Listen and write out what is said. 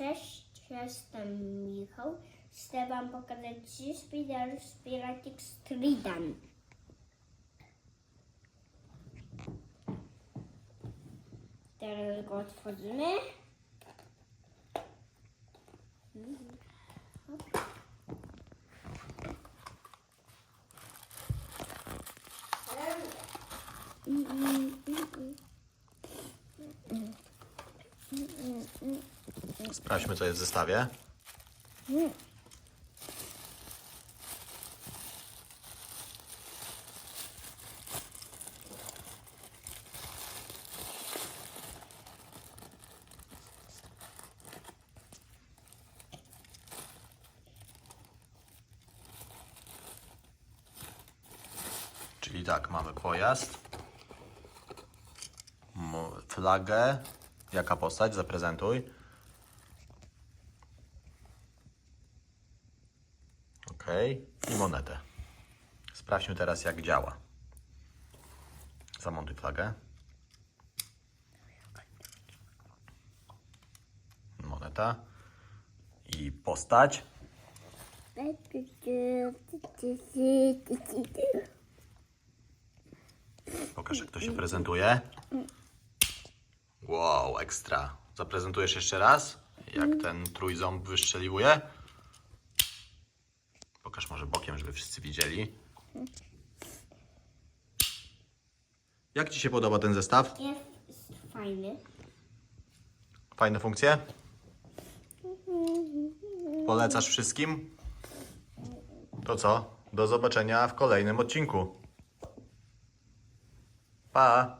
Cześć, jestem Michał. Chcę Wam pokazać trzy spidery z Piratic Stridan. Teraz go otworzymy. Sprawdźmy, co jest w zestawie. Czyli tak, mamy pojazd, flagę. Jaka postać? Zaprezentuj. I monetę. Sprawdźmy teraz, jak działa. Zamontuj flagę. Moneta. I postać. Pokaż, jak to się prezentuje. Wow, ekstra. Zaprezentujesz jeszcze raz, jak ten trójząb wystrzeliwuje? Żeby wszyscy widzieli. Jak Ci się podoba ten zestaw? Jest fajny. Fajne funkcje? Polecasz wszystkim? To co? Do zobaczenia w kolejnym odcinku. Pa!